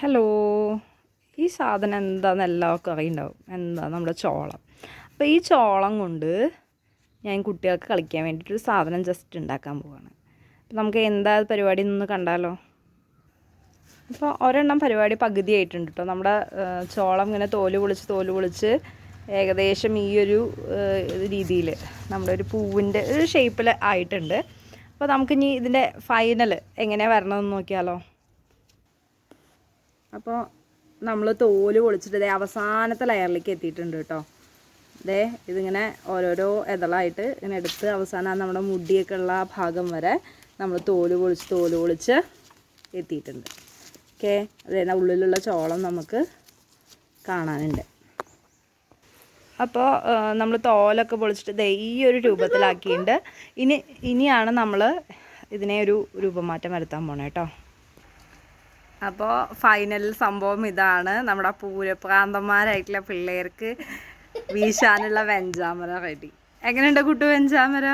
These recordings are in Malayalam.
ഹലോ ഈ സാധനം എന്താണെന്ന് എല്ലാവർക്കും അറിയുണ്ടാവും. എന്താ നമ്മുടെ ചോളം. അപ്പോൾ ഈ ചോളം കൊണ്ട് ഞാൻ കുട്ടികൾക്ക് കളിക്കാൻ വേണ്ടിയിട്ടൊരു സാധനം ജസ്റ്റ് ഉണ്ടാക്കാൻ പോവാണ്. അപ്പോൾ നമുക്ക് എന്താ പരിപാടി എന്നൊന്ന് കണ്ടാലോ? അപ്പോൾ ഒരെണ്ണം പരിപാടി പകുതി ആയിട്ടുണ്ട് കേട്ടോ നമ്മുടെ ചോളം ഇങ്ങനെ തോൽ പൊളിച്ച് തോൽ പൊളിച്ച് ഏകദേശം ഈ ഒരു രീതിയിൽ നമ്മുടെ ഒരു പൂവിന്റെ ഒരു ഷേപ്പിൽ ആയിട്ടുണ്ട്. അപ്പോൾ നമുക്കിനി ഇതിന്റെ ഫൈനൽ എങ്ങനെയാണ് വരണമെന്ന് നോക്കിയാലോ? അപ്പോൾ നമ്മൾ തോൽ പൊളിച്ചിട്ട് ഇതേ അവസാനത്തെ ലെയറിലേക്ക് എത്തിയിട്ടുണ്ട് കേട്ടോ ദേ ഇതിങ്ങനെ ഓരോരോ ഇതളായിട്ട് ഇങ്ങനെ എടുത്ത് അവസാനം നമ്മുടെ മുടിയൊക്കെ ഉള്ള ഭാഗം വരെ നമ്മൾ തോൽ പൊളിച്ച് തോൽ പൊളിച്ച് എത്തിയിട്ടുണ്ട്. ഓക്കെ? അതേ ഉള്ളിലുള്ള ചോളം നമുക്ക് കാണാനുണ്ട്. അപ്പോൾ നമ്മൾ തോലൊക്കെ പൊളിച്ചിട്ട് ദേ ഈ ഒരു രൂപത്തിലാക്കിയിട്ടുണ്ട്. ഇനി ഇനിയാണ് നമ്മൾ ഇതിനെ ഒരു രൂപമാറ്റം വരുത്താൻ പോണേ കേട്ടോ അപ്പോൾ ഫൈനൽ സംഭവം ഇതാണ്. നമ്മുടെ പൂരപ്രാന്തന്മാരായിട്ടുള്ള പിള്ളേർക്ക് വീശാനുള്ള വെഞ്ചാമര റെഡി എങ്ങനെയുണ്ട് കുട്ടു വെഞ്ചാമര?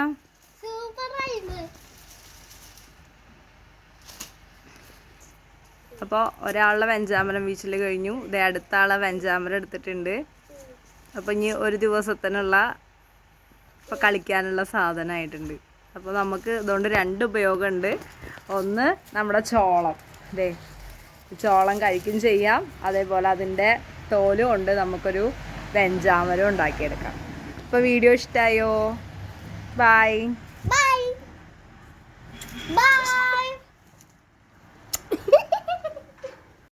അപ്പോൾ ഒരാളുടെ വെഞ്ചാമരം വീച്ചിൽ കഴിഞ്ഞു. ഇതേ അടുത്ത ആളെ വെഞ്ചാമരം എടുത്തിട്ടുണ്ട്. അപ്പോൾ ഇനി ഒരു ദിവസത്തിനുള്ള ഇപ്പോൾ കളിക്കാനുള്ള സാധനമായിട്ടുണ്ട്. അപ്പോൾ നമുക്ക് ഇതുകൊണ്ട് രണ്ട് ഉപയോഗമുണ്ട്. ഒന്ന് നമ്മുടെ ചോളം. ഈ ചോളം കഴിക്കും ചെയ്യാം. അതേപോലെ അതിന്റെ തോൽ കൊണ്ട് നമുക്കൊരു വെഞ്ചാമരം ഉണ്ടാക്കിയെടുക്കാം. അപ്പോൾ വീഡിയോ ഇഷ്ടമായോ ബൈ ബൈ.